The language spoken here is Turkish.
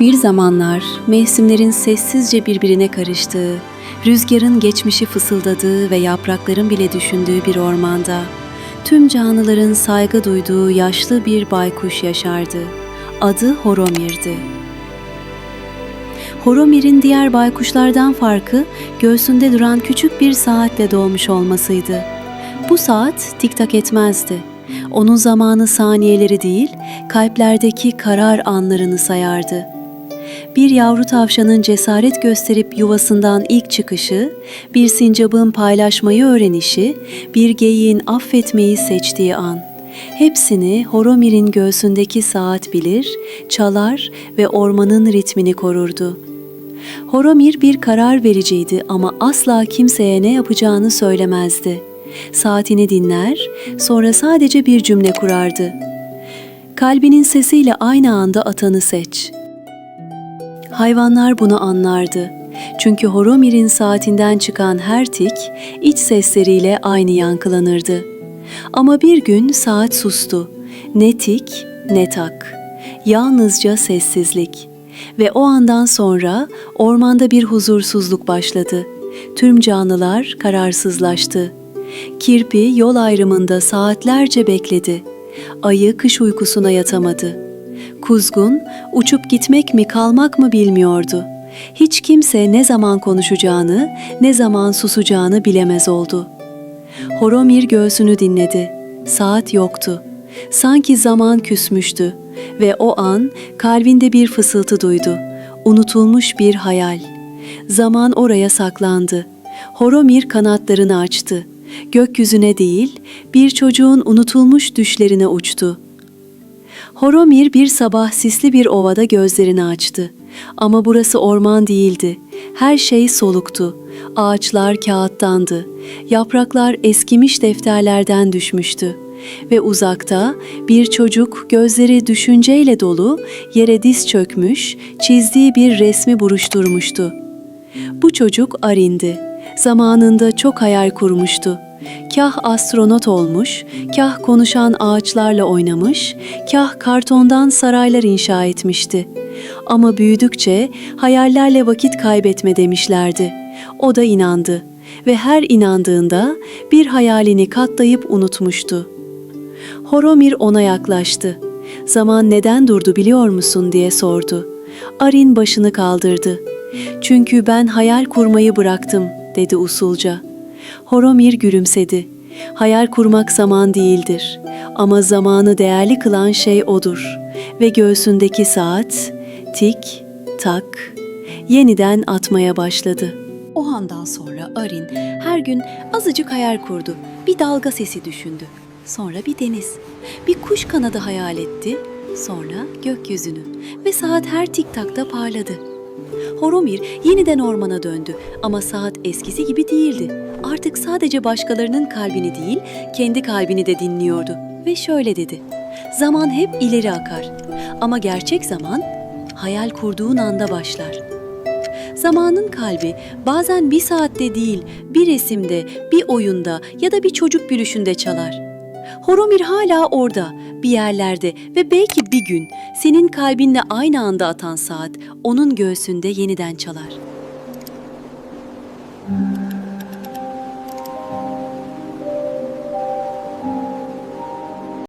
Bir zamanlar mevsimlerin sessizce birbirine karıştığı, rüzgarın geçmişi fısıldadığı ve yaprakların bile düşündüğü bir ormanda, tüm canlıların saygı duyduğu yaşlı bir baykuş yaşardı. Adı Horomir'di. Horomir'in diğer baykuşlardan farkı göğsünde duran küçük bir saatle doğmuş olmasıydı. Bu saat tik tak etmezdi. Onun zamanı saniyeleri değil, kalplerdeki karar anlarını sayardı. Bir yavru tavşanın cesaret gösterip yuvasından ilk çıkışı, bir sincabın paylaşmayı öğrenişi, bir geyiğin affetmeyi seçtiği an. Hepsini Horomir'in göğsündeki saat bilir, çalar ve ormanın ritmini korurdu. Horomir bir karar vericiydi ama asla kimseye ne yapacağını söylemezdi. Saatini dinler, sonra sadece bir cümle kurardı. Kalbinin sesiyle aynı anda atanı seç. Hayvanlar bunu anlardı. Çünkü Horomir'in saatinden çıkan her tik iç sesleriyle aynı yankılanırdı. Ama bir gün saat sustu. Ne tik ne tak. Yalnızca sessizlik. Ve o andan sonra ormanda bir huzursuzluk başladı. Tüm canlılar kararsızlaştı. Kirpi yol ayrımında saatlerce bekledi. Ayı kış uykusuna yatamadı. Kuzgun uçup gitmek mi kalmak mı bilmiyordu. Hiç kimse ne zaman konuşacağını, ne zaman susacağını bilemez oldu. Horomir göğsünü dinledi. Saat yoktu. Sanki zaman küsmüştü ve o an kalbinde bir fısıltı duydu. Unutulmuş bir hayal. Zaman oraya saklandı. Horomir kanatlarını açtı. Gökyüzüne değil, bir çocuğun unutulmuş düşlerine uçtu. Horomir bir sabah sisli bir ovada gözlerini açtı. Ama burası orman değildi. Her şey soluktu. Ağaçlar kağıttandı. Yapraklar eskimiş defterlerden düşmüştü. Ve uzakta bir çocuk gözleri düşünceyle dolu yere diz çökmüş, çizdiği bir resmi buruşturmuştu. Bu çocuk Arin'di. Zamanında çok hayal kurmuştu. Kah astronot olmuş, kah konuşan ağaçlarla oynamış, kah kartondan saraylar inşa etmişti. Ama büyüdükçe hayallerle vakit kaybetme demişlerdi. O da inandı ve her inandığında bir hayalini katlayıp unutmuştu. Horomir ona yaklaştı. Zaman neden durdu biliyor musun diye sordu. Arin başını kaldırdı. Çünkü ben hayal kurmayı bıraktım dedi usulca. Horomir gülümsedi. Hayal kurmak zaman değildir ama zamanı değerli kılan şey odur ve göğsündeki saat tik tak yeniden atmaya başladı. O andan sonra Arin her gün azıcık hayal kurdu. Bir dalga sesi düşündü. Sonra bir deniz. Bir kuş kanadı hayal etti. Sonra gökyüzünü. Ve saat her tik takta parladı. Horomir yeniden ormana döndü ama saat eskisi gibi değildi. Artık sadece başkalarının kalbini değil, kendi kalbini de dinliyordu. Ve şöyle dedi. Zaman hep ileri akar. Ama gerçek zaman hayal kurduğun anda başlar. Zamanın kalbi bazen bir saatte değil, bir resimde, bir oyunda ya da bir çocuk gülüşünde çalar. Horomir hala orada, bir yerlerde ve belki bir gün senin kalbinle aynı anda atan saat onun göğsünde yeniden çalar.